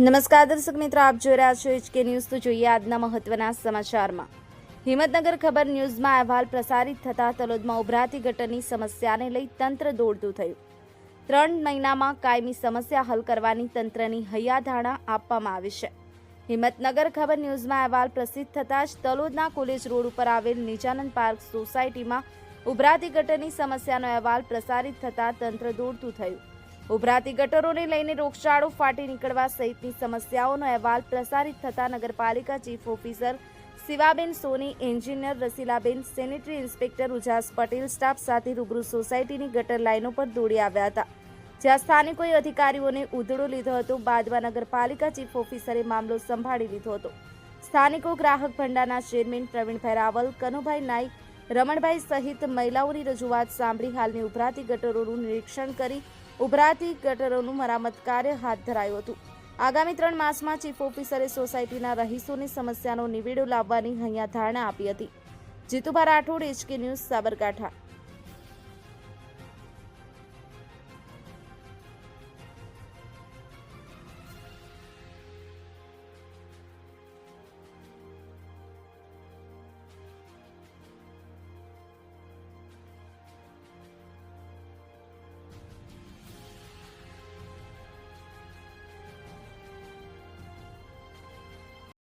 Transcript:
નમસ્કાર દર્શક મિત્રો, આપ જોઈ રહ્યા છો એચકે ન્યૂઝ તો જોઈએ આજના મહત્વના સમાચારમાં. હિંમતનગર ખબર ન્યૂઝમાં અહેવાલ પ્રસારિત થતા તલોદમાં ઉભરાતી ગટરની સમસ્યાને લઈ તંત્ર દોડતું થયું. ત્રણ મહિનામાં કાયમી સમસ્યા હલ કરવાની તંત્રની હૈયાધારણા આપવામાં આવી છે. હિંમતનગર ખબર ન્યૂઝમાં અહેવાલ પ્રસિદ્ધ થતાં જ તલોદના કોલેજ રોડ ઉપર આવેલ નિજાનંદ પાર્ક સોસાયટીમાં ઉભરાતી ગટરની સમસ્યાનો અહેવાલ પ્રસારિત થતાં તંત્ર દોડતું થયું. ઉભરાતી ગટરોને લઈને રોગચાળો ફાટી નીકળવા સહિતની સમસ્યાઓનો અહેવાલ પ્રસારિત થતા નગરપાલિકા chief officer Shivaben Soni, engineer Rasilaben, sanitary inspector Ujas Patel, staff સાથે રૂબરૂ સોસાયટીની ગટર લાઇનો પર દોડી આવ્યા હતા. જ્યાં સ્થાનિકોએ અધિકારીઓને ઉધડો લીધો હતો, બાદમાં નગરપાલિકા ચીફ ઓફિસરે મામલો સંભાળી લીધો હતો. સ્થાનિકો ગ્રાહક ભંડારના ચેરમેન પ્રવીણભાઈ રાવલ કનુભાઈ નાઈક, રમણભાઈ સહિત મહિલાઓની રજૂઆત સાંભળી હાલની ઉભરાતી ગટરોનું નિરીક્ષણ કરી ઉભરાતી ગટરોનું મરામત કાર્ય હાથ ધરાયું હતું. આગામી ત્રણ માસમાં ચીફ ઓફિસરે સોસાયટીના રહીશોની સમસ્યાનો નિવેડો લાવવાની અહીંયા ધારણા આપી હતી. Jitubha Rathod, H K news, Sabarkantha.